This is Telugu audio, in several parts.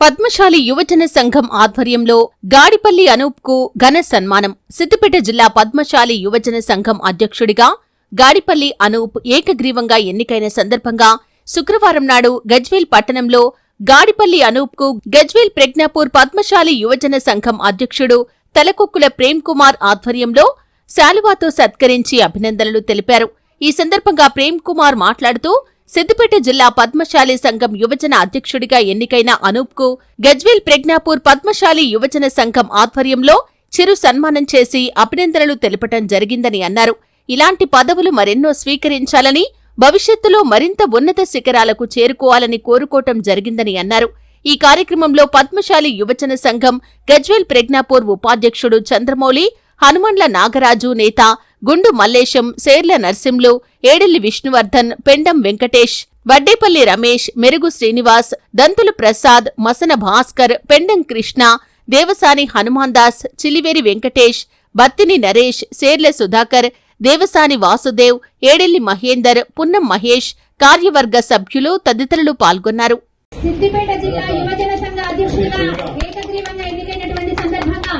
పద్మశాలి యువజన సంఘం ఆధ్వర్యంలో గాడిపల్లి అనూప్కు ఘన సన్మానం. సిద్దిపేట జిల్లా పద్మశాలి యువజన సంఘం అధ్యక్షుడిగా గాడిపల్లి అనూప్ ఏకగ్రీవంగా ఎన్నికైన సందర్భంగా శుక్రవారం నాడు గజ్వేల్ పట్టణంలో గాడిపల్లి అనూప్కు గజ్వేల్ ప్రజ్ఞాపూర్ పద్మశాలి యువజన సంఘం అధ్యక్షుడు తలకొక్కుల ప్రేమ్ కుమార్ ఆధ్వర్యంలో శాలువాతో సత్కరించి అభినందనలు తెలిపారు. ఈ సందర్భంగా ప్రేమ్ కుమార్ మాట్లాడుతూ సిద్దిపేట జిల్లా పద్మశాలి సంఘం యువజన అధ్యక్షుడిగా ఎన్నికైన అనూప్కు గజ్వేల్ ప్రజ్ఞాపూర్ పద్మశాలి యువజన సంఘం ఆధ్వర్యంలో చిరు సన్మానం చేసి అభినందనలు తెలపటం జరిగిందని అన్నారు. ఇలాంటి పదవులు మరెన్నో స్వీకరించాలని భవిష్యత్తులో మరింత ఉన్నత శిఖరాలకు చేరుకోవాలని కోరుకోవటం జరిగిందని అన్నారు. ఈ కార్యక్రమంలో పద్మశాలి యువజన సంఘం గజ్వేల్ ప్రజ్ఞాపూర్ ఉపాధ్యక్షుడు చంద్రమౌళి హనుమండ్ల నాగరాజు నేత గుండు మల్లేశం సేర్ల నర్సింలు ఏడెల్లి విష్ణువర్ధన్ పెండం వెంకటేష్ వడ్డేపల్లి రమేష్ మెరుగు శ్రీనివాస్ దంతులు ప్రసాద్ మసన భాస్కర్ పెండం కృష్ణ దేవసాని హనుమాన్ దాస్ చిలివేరి వెంకటేష్ బత్తిని నరేష్ సేర్ల సుధాకర్ దేవసాని వాసుదేవ్ ఏడెల్లి మహేందర్ పున్నం మహేష్ కార్యవర్గ సభ్యులు తదితరులు పాల్గొన్నారు. సిద్దిపేట జిల్లా యువజన సంఘ అధ్యక్షుడిగా ఏకగ్రీవంగా ఎన్నికైనటువంటి సందర్భంగా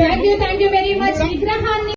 thank you thank you very much విగ్రహాన్ని